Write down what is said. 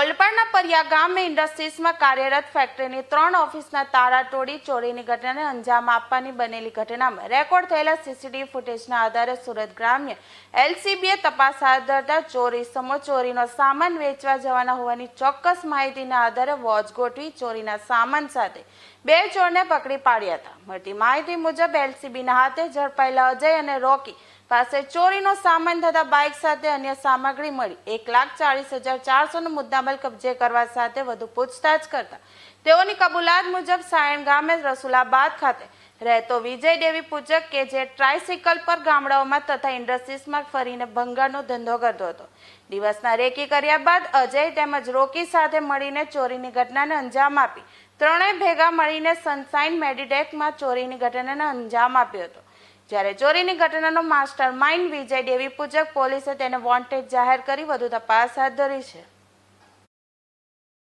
સાયણ ગામે ઇન્ડસ્ટ્રીઝમાં કાર્યરત ફેક્ટરીની ત્રણ ઓફિસના તારા તોડી ચોરીની ઘટનાને અંજામ આપવાની બનેલી ઘટનામાં રેકોર્ડ થયેલા સીસીટીવી ફૂટેજના આધારે સુરત ગ્રામ્ય એલસીબીએ તપાસ હાથ ધરતા ચોરી સમો ચોરીનો સામાન વેચવા જવાના હોવાની ચોક્કસ માહિતીના આધારે વોચ ગોઠવી ચોરીના સામાન સાથે બે ચોરને પકડી પાડ્યા હતા. મળતી માહિતી મુજબ એલસીબીના હાથે ઝડપાયેલા અજય અને રોકી પાસે ચોરીનો સામાન થતા બાઇક સાથે અન્ય સામગ્રી મળી. એક લાખ ચાળીસ હજાર ચારસોનો મુદ્દામાલ કબજે કરવા સાથે વધુ પૂછતાછ કરતા. તેઓની કબૂલાત મુજબ સાયણ ગામે રસુલાબાદ ખાતે રહેતો વિજય દેવી પૂજક કે જે ટ્રાયસિકલ પર ગામડાઓમાં તથા ઇન્ડસ્ટ્રીઝમાં ફરીને ભંગારનો ધંધો કરતો હતો. દિવસના રેકી કર્યા બાદ અજય તેમજ રોકી સાથે મળીને ચોરીની ઘટનાને અંજામ આપી. ત્રણેય ભેગા મળીને સનસાઇન મેડિટેકમાં ચોરીની ઘટનાને અંજામ આપ્યો હતો. જ્યારે ચોરીની ઘટનાનો માસ્ટર માઇન્ડ વિજય દેવી પૂજક પોલીસે તેને વોન્ટેડ જાહેર કરી, વધુ તપાસ હાથ ધરી છે.